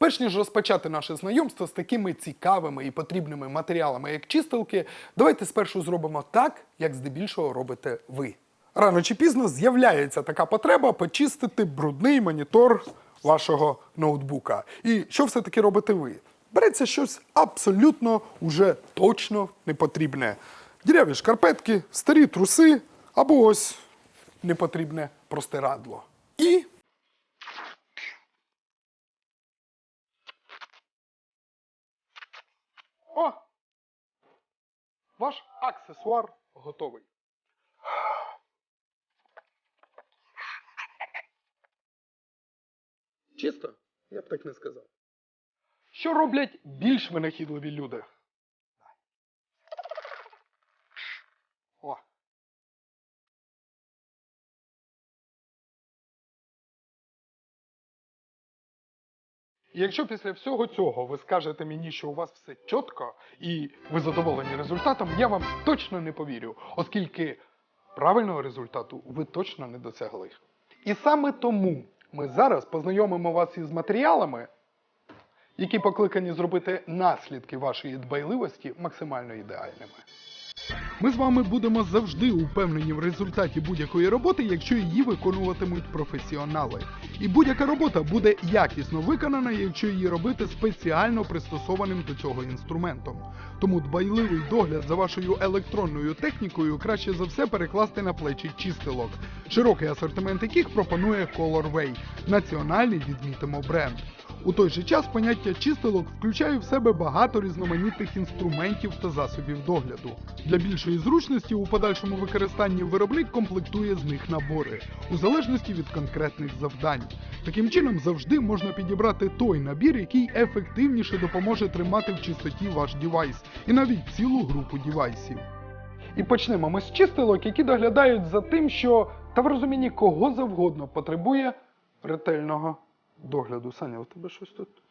Перш ніж розпочати наше знайомство з такими цікавими і потрібними матеріалами, як чистилки, давайте спершу зробимо так, як здебільшого робите ви. Рано чи пізно з'являється така потреба почистити брудний монітор вашого ноутбука. І що все-таки робите ви? Береться щось абсолютно уже точно непотрібне. Діряві шкарпетки, старі труси або ось непотрібне простирадло. І О! Ваш аксесуар готовий. Чисто? Я б так не сказав. Що роблять більш винахідливі люди? Якщо після всього цього ви скажете мені, що у вас все чітко і ви задоволені результатом, я вам точно не повірю, оскільки правильного результату ви точно не досягли. І саме тому ми зараз познайомимо вас із матеріалами, які покликані зробити наслідки вашої дбайливості максимально ідеальними. Ми з вами будемо завжди упевнені в результаті будь-якої роботи, якщо її виконуватимуть професіонали. І будь-яка робота буде якісно виконана, якщо її робити спеціально пристосованим до цього інструментом. Тому дбайливий догляд за вашою електронною технікою краще за все перекласти на плечі чистилок, широкий асортимент яких пропонує Colorway, національний відмітимо бренд. У той же час поняття чистилок включає в себе багато різноманітних інструментів та засобів догляду. Для більшої зручності у подальшому використанні виробник комплектує з них набори, у залежності від конкретних завдань. Таким чином завжди можна підібрати той набір, який ефективніше допоможе тримати в чистоті ваш девайс, і навіть цілу групу девайсів. І почнемо ми з чистилок, які доглядають за тим, що та в розумінні кого завгодно потребує ретельного догляду. Саня, у тебе щось тут.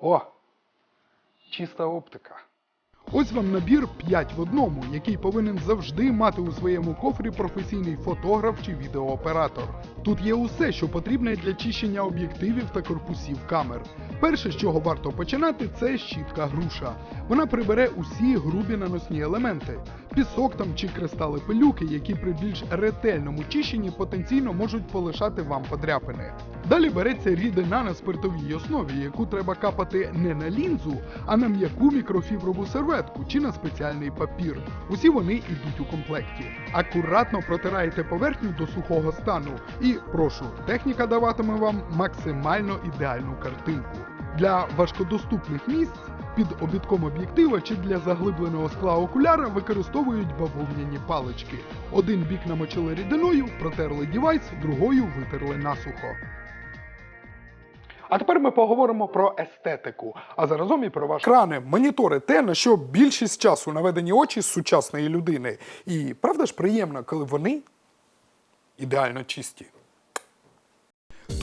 О! Чиста оптика. Ось вам набір 5 в одному, який повинен завжди мати у своєму кофрі професійний фотограф чи відеооператор. Тут є усе, що потрібне для чищення об'єктивів та корпусів камер. Перше, з чого варто починати, це щітка груша. Вона прибере усі грубі наносні елементи, пісок там чи кристали пилюки, які при більш ретельному чищенні потенційно можуть полишати вам подряпини. Далі береться рідина на спиртовій основі, яку треба капати не на лінзу, а на м'яку мікрофіброву серветку чи на спеціальний папір. Усі вони йдуть у комплекті. Акуратно протираєте поверхню до сухого стану. І прошу, техніка даватиме вам максимально ідеальну картинку. Для важкодоступних місць під обідком об'єктива чи для заглибленого скла окуляра використовують бавовняні палички. Один бік намочили рідиною, протерли дівайс, другою витерли насухо. А тепер ми поговоримо про естетику, а заразом і про ваші крани, монітори, те, на що більшість часу наведені очі сучасної людини. І правда ж приємно, коли вони ідеально чисті.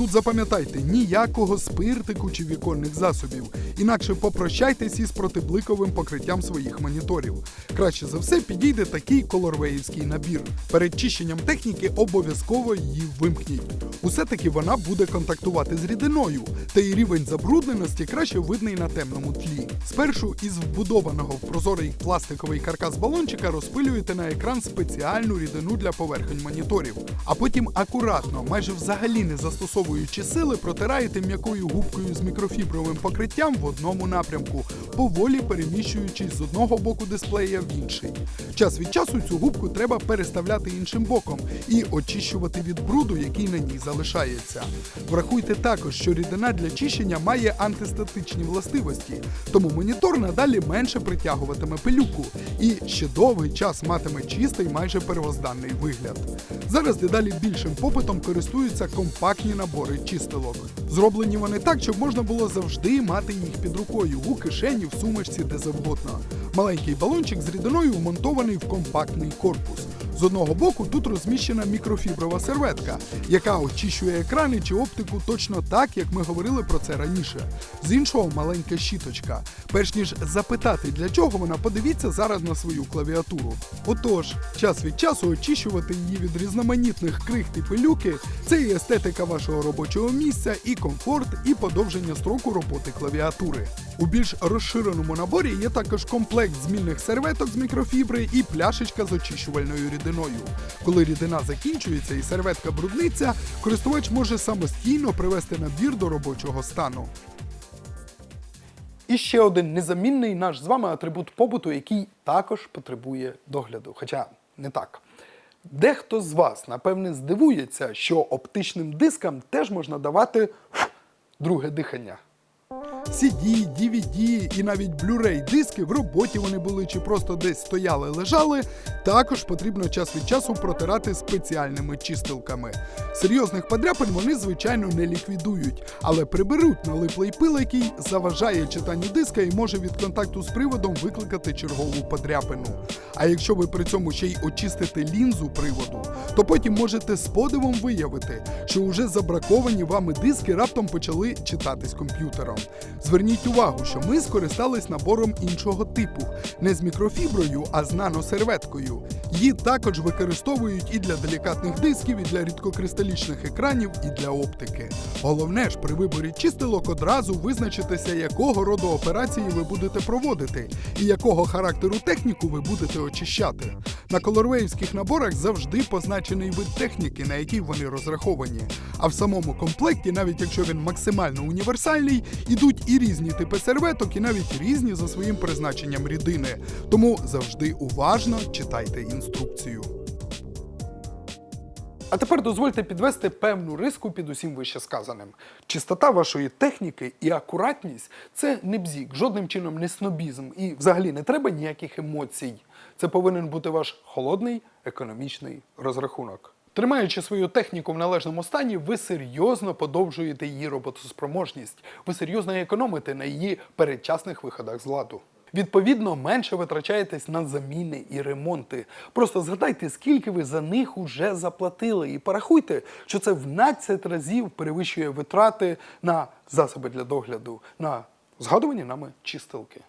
Тут запам'ятайте ніякого спиртику чи віконних засобів, інакше попрощайтесь із протибликовим покриттям своїх моніторів. Краще за все підійде такий колорвеївський набір. Перед чищенням техніки обов'язково її вимкніть. Усе таки вона буде контактувати з рідиною, та й рівень забрудненості краще видний на темному тлі. Спершу із вбудованого в прозорий пластиковий каркас балончика розпилюєте на екран спеціальну рідину для поверхонь моніторів, а потім акуратно, майже взагалі не застосовуючи сили, протираєте м'якою губкою з мікрофібровим покриттям в одному напрямку, поволі переміщуючись з одного боку дисплея в інший. Час від часу цю губку треба переставляти іншим боком і очищувати від бруду, який на ній залишається. Врахуйте також, що рідина для чищення має антистатичні властивості, тому монітор надалі менше притягуватиме пилюку і ще довгий час матиме чистий майже первозданний вигляд. Зараз дедалі більшим попитом користуються компактні набори чистилок. Зроблені вони так, щоб можна було завжди мати їх під рукою у кишені, в сумочці, де завгодно. Маленький балончик з рідиною вмонтований в компактний корпус. З одного боку тут розміщена мікрофіброва серветка, яка очищує екрани чи оптику точно так, як ми говорили про це раніше. З іншого маленька щіточка. Перш ніж запитати, для чого вона, подивіться зараз на свою клавіатуру. Отож, час від часу очищувати її від різноманітних крихт і пилюки це і естетика вашого робочого місця, і комфорт, і подовження строку роботи клавіатури. У більш розширеному наборі є також комплект змінних серветок з мікрофібри і пляшечка з очищувальною рідиною. Коли рідина закінчується і серветка брудниться, користувач може самостійно привести набір до робочого стану. І ще один незамінний наш з вами атрибут побуту, який також потребує догляду. Хоча не так. Дехто з вас, напевне, здивується, що оптичним дискам теж можна давати друге дихання. CD, DVD і навіть Blu-ray диски в роботі вони були чи просто десь стояли, лежали. Також потрібно час від часу протирати спеціальними чистилками. Серйозних подряпин вони, звичайно, не ліквідують, але приберуть налиплий пил, який заважає читанню диска і може від контакту з приводом викликати чергову подряпину. А якщо ви при цьому ще й очистите лінзу приводу, то потім можете з подивом виявити, що уже забраковані вами диски раптом почали читатись комп'ютером. Зверніть увагу, що ми скористались набором іншого типу, не з мікрофіброю, а з наносерветкою. Її також використовують і для делікатних дисків, і для рідкокристалічних екранів, і для оптики. Головне ж при виборі чистилок одразу визначитися, якого роду операції ви будете проводити, і якого характеру техніку ви будете очищати. На колорвеївських наборах завжди позначений вид техніки, на який вони розраховані. А в самому комплекті, навіть якщо він максимально універсальний, ідуть і різні типи серветок, і навіть різні за своїм призначенням рідини. Тому завжди уважно читайте інструкцію. А тепер дозвольте підвести певну риску під усім вище сказаним. Чистота вашої техніки і акуратність це не бзік, жодним чином не снобізм, і взагалі не треба ніяких емоцій. Це повинен бути ваш холодний економічний розрахунок. Тримаючи свою техніку в належному стані, ви серйозно подовжуєте її роботоспроможність, ви серйозно економите на її передчасних виходах з ладу. Відповідно, менше витрачаєтесь на заміни і ремонти. Просто згадайте, скільки ви за них уже заплатили, і порахуйте, що це в 12 разів перевищує витрати на засоби для догляду, на згадувані нами чистилки.